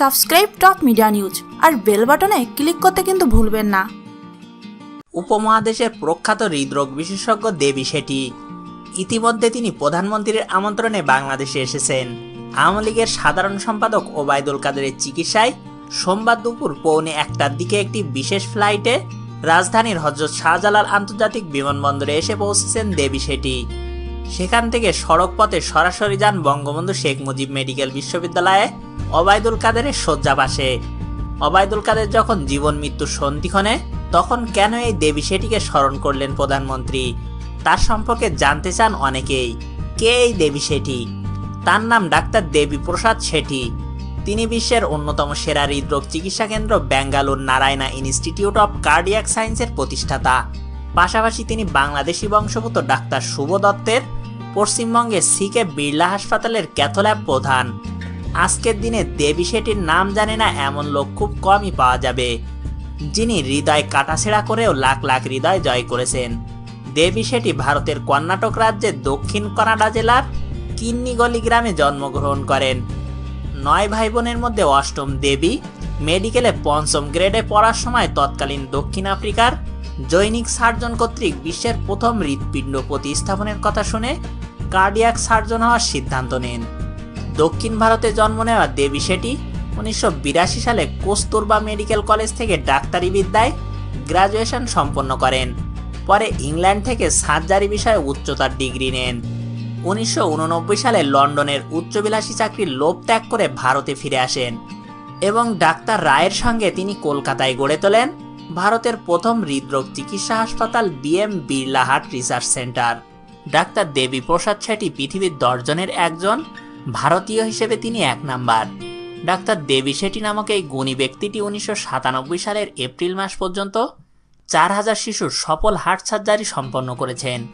Subscribe top media news আর bell বাটনে click করতে কিন্তু ভুলবেন না। উপমহাদেশের প্রখ্যাত হৃদরোগ বিশেষজ্ঞ দেবী শেঠি ইতিমধ্যে তিনি প্রধানমন্ত্রীর আমন্ত্রণে বাংলাদেশে এসেছেন। আওয়ামী লীগের সাধারণ সম্পাদক ওবায়দুল কাদেরের চিকিৎসায় সোমবার দুপুর পৌনে একটার দিকে একটি বিশেষ ফ্লাইটে রাজধানীর হজরত শাহজালাল আন্তর্জাতিক বিমানবন্দরে এসে পৌঁছেছেন দেবী শেঠি সেখান থেকে সড়ক পথে সরাসরি যান বঙ্গবন্ধু শেখ মুজিব মেডিকেল বিশ্ববিদ্যালয়ে অবায়দুল কাদেরের শয্যাবাসে। অবায়দুল কাদের যখন জীবন মৃত্যুর সন্ধিক্ষণে, তখন কেন এই দেবী শেঠিকে স্মরণ করলেন প্রধানমন্ত্রী? তার সম্পর্কে জানতে চান অনেকেই। কে এই দেবী শেঠি তার নাম ডাক্তার দেবী প্রসাদ শেঠি তিনি বিশ্বের অন্যতম সেরা হৃদরোগ চিকিৎসা কেন্দ্র Bangalore Narayana institute of cardiac সায়েন্সের প্রতিষ্ঠাতা। পাশাপাশি তিনি বাংলাদেশি বংশগত ডাক্তার শুভ দত্তের পশ্চিমবঙ্গের সিকে বিড়লা হাসপাতালের ক্যাথোল্যাব প্রধান। আজকের দিনে দেবী শেঠির নাম জানে না এমন লোক খুব কমই পাওয়া যাবে। যিনি হৃদয় কাটাছেড়া করেও লাখ লাখ হৃদয় জয় করেছেন। দেবী শেঠি ভারতের কর্ণাটক রাজ্যের দক্ষিণ কানাডা জেলার কিন্নিগলি গ্রামে জন্মগ্রহণ করেন। নয় ভাই বোনের মধ্যে অষ্টম দেবী, মেডিকেলে পঞ্চম গ্রেডে পড়ার সময় তৎকালীন দক্ষিণ আফ্রিকার জৈনিক সার্জন কর্তৃক বিশ্বের প্রথম হৃৎপিণ্ড প্রতিস্থাপনের কথা শুনে কার্ডিয়াক সার্জন হওয়ার সিদ্ধান্ত নেন। দক্ষিণ ভারতে জন্ম নেওয়া দেবী শেঠি উনিশশো বিরাশি সালে কস্তুরবা মেডিকেল কলেজ থেকে ডাক্তারি বিদ্যায় গ্রাজুয়েশন সম্পন্ন করেন। পরে ইংল্যান্ড থেকে সার্জারি বিষয়ে উচ্চতার ডিগ্রি নেন। উনিশশো উননব্বই সালে লন্ডনের উচ্চবিলাসী চাকরির লোভ ত্যাগ করে ভারতে ফিরে আসেন এবং ডাক্তার রায়ের সঙ্গে তিনি কলকাতায় গড়ে তোলেন। ভারতের প্রথম হৃদরোগ চিকিৎসা হাসপাতাল BM Birla heart research centre. Doctor Devi Prasad Shetty পৃথিবীর দশজনের একজন, ভারতীয় হিসেবে তিনি এক নাম্বার। ডাক্তার দেবী শেঠি নামক এই গুণী ব্যক্তিটি উনিশশো সাতানব্বই সালের এপ্রিল মাস পর্যন্ত চার হাজার শিশুর সফল হার্ট সার্জারি সম্পন্ন করেছেন।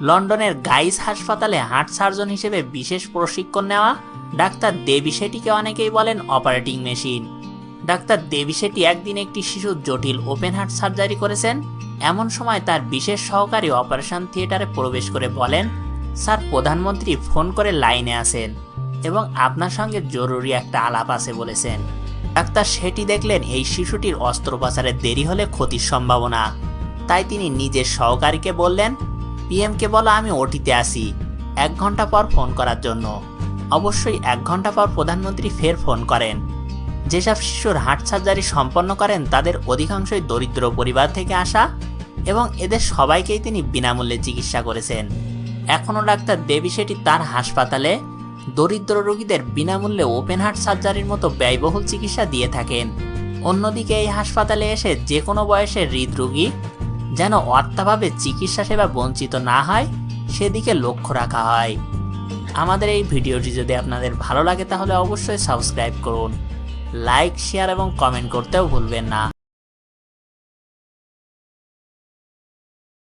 লন্ডনের গাইস হাসপাতালে হার্ট সার্জন হিসেবে বিশেষ প্রশিক্ষণ নেওয়া ডাক্তার দেবী শেঠিকে অনেকেই বলেন অপারেটিং মেশিন। ডাক্তার দেবী শেঠি একদিন একটি শিশুর জটিল ওপেন হার্ট সার্জারি করেছেন। এমন সময় তার বিশেষ সহকারী অপারেশন থিয়েটারে প্রবেশ করে বলেন, স্যার, প্রধানমন্ত্রী ফোন করে লাইনে আসেন এবং আপনার সঙ্গে জরুরি একটা আলাপ আছে, বলেছেন। ডাক্তার শেঠি দেখলেন এই শিশুটির অস্ত্রোপচারে দেরি হলে ক্ষতির সম্ভাবনা। তাই তিনি নিজের সহকারীকে বললেন, পিএমকে বলো, আমি ওটিতে আসি এক ঘণ্টা পর ফোন করার জন্য। অবশ্যই এক ঘণ্টা পর প্রধানমন্ত্রী ফের ফোন করেন। যেসব শিশুর হার্ট সার্জারি সম্পন্ন করেন, তাদের অধিকাংশই দরিদ্র পরিবার থেকে আসা এবং এদের সবাইকেই তিনি বিনামূল্যে চিকিৎসা করেছেন। এখনও ডাক্তার দেবী শেঠি তার হাসপাতালে দরিদ্র রোগীদের বিনামূল্যে ওপেন হার্ট সার্জারির মতো ব্যয়বহুল চিকিৎসা দিয়ে থাকেন। অন্যদিকে এই হাসপাতালে এসে যে কোনো বয়সের হৃদরোগী যেন অর্থাভাবে চিকিৎসা সেবা বঞ্চিত না হয়, সেদিকে লক্ষ্য রাখা হয়। আমাদের এই ভিডিওটি যদি আপনাদের ভালো লাগে, তাহলে অবশ্যই সাবস্ক্রাইব করুন। লাইক শেয়ার এবং কমেন্ট করতেও ভুলবেন না।